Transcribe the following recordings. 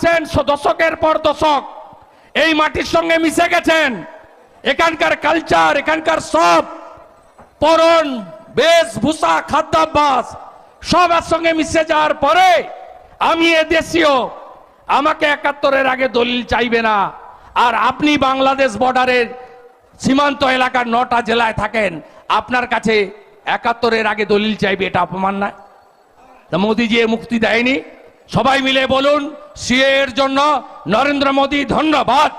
আছেন দশকের পর দশক। এই মাটির সঙ্গে মিশে গেছেন। এখানকার কালচার এখানকার সব পরন বেশভূষা খাদ্যাভ্যাস, সব এর সঙ্গে মিশে যাওয়ার পরে আমি এ দেশীয়, আমাকে একাত্তরের আগে দলিল চাইবে না। আর আপনি বাংলাদেশ বর্ডারের সীমান্ত এলাকার নটা জেলায় থাকেন, আপনার কাছে একাত্তরের আগে দলিল চাইবে, এটা অপমান তা মোদিজি মুক্তি দেয়নি। সবাই মিলে বলুন সিএ এর জন্য নরেন্দ্র মোদী ধন্যবাদ।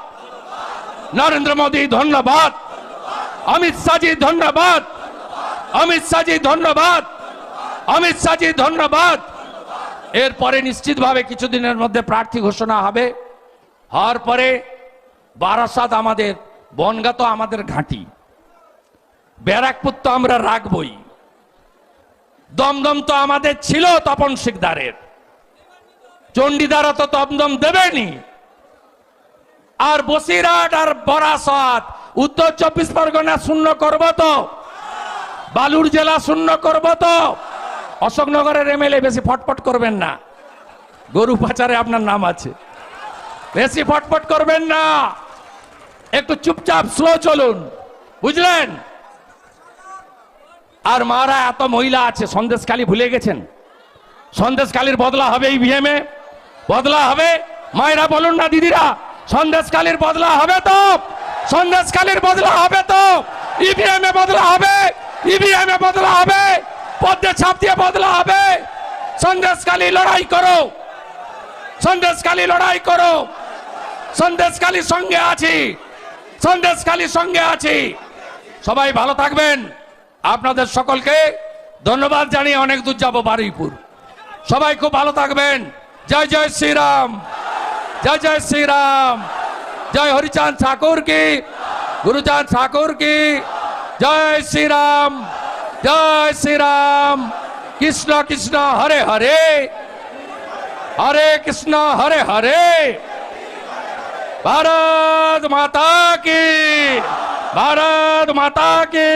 নরেন্দ্র মোদী ধন্যবাদ। অমিত শাহজি ধন্যবাদ। অমিত শাহজি ধন্যবাদ। অমিত শাহজি ধন্যবাদ। এরপরে নিশ্চিতভাবে কিছুদিনের মধ্যে প্রার্থী ঘোষণা হবে। হওয়ার পরে বারাসাত আমাদের, বনগা তো আমাদের ঘাঁটি। ব্যারাকপুর তো আমরা রাখবই। দমদম তো আমাদের ছিল তপন শিকদারের। চণ্ডীদারা তো দমদম দেবেনি। আর বসিরহাট আর বরাসত, উত্তর চব্বিশ পরগনা শূন্য করব তো? বালুর জেলা শূন্য করব তো? অশোকনগরের এমএলএ বেশি ফটফট করবেন না। গরু পাচারে আপনার নাম আছে। বেশি ফটফট করবেন না। একটু চুপচাপ স্লো চলুন। বুঝলেন? আর মারা এত মহিলা আছে, সন্দেশখালী ভুলে গেছেন। সন্দেশখালীর বদলা হবে ইভিএম এ বদলা হবে। মায়েরা বলুন না, দিদিরা সন্দেশখালীর বদলা হবে তো? সন্দেশখালীর বদলা হবে তো? ইভিএম এ বদলা হবে? ইভিএম এ বদলা হবে? পদ্মে ছাপ দিয়ে বদলা হবে? সন্দেশখালী লড়াই করো। সন্দেশখালী লড়াই করো। সন্দেশখালীর সঙ্গে আছি। সন্দেশখালীর সঙ্গে আছি। সবাই ভালো থাকবেন। আপনাদের সকলকে ধন্যবাদ জানিয়ে অনেক দূর যাব বারুইপুর। সবাই খুব ভালো থাকবেন। জয় জয় শ্রীরাম, জয় জয় শ্রীরাম, জয় হরিচাঁদ ঠাকুর কি, গুরুচাঁদ ঠাকুর কি, জয় শ্রীরাম জয় শ্রীরাম, কৃষ্ণ কৃষ্ণ হরে হরে হরে কৃষ্ণ হরে হরে, ভারত মাতা কি, ভারত মাতা কি,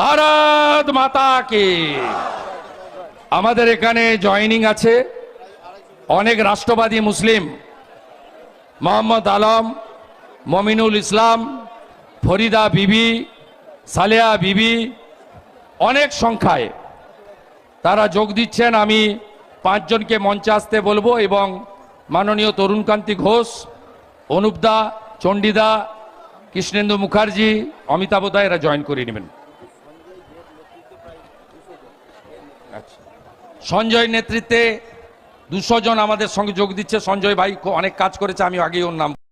ভারত মাতা কি। আমাদের এখানে জয়নিং আছে। অনেক রাষ্ট্রবাদী মুসলিম, মোহাম্মদ আলম, মমিনুল ইসলাম, ফরিদা বিবি, সালেয়া বিবি, অনেক সংখ্যায় তারা যোগ দিচ্ছেন আমি পাঁচজনকে মঞ্চে আসতে বলব এবং মাননীয় তরুণকান্তি ঘোষ অনুপদা চণ্ডীদা কৃষ্ণেন্দু মুখার্জি, অমিতাভ দা, এরা জয়েন করে নেবেন আচ্ছা। সঞ্জয় নেতৃত্বে দুশো জন আমাদের সঙ্গে যোগ দিচ্ছে। সঞ্জয় ভাই অনেক কাজ করেছে আমি আগেই ওর নাম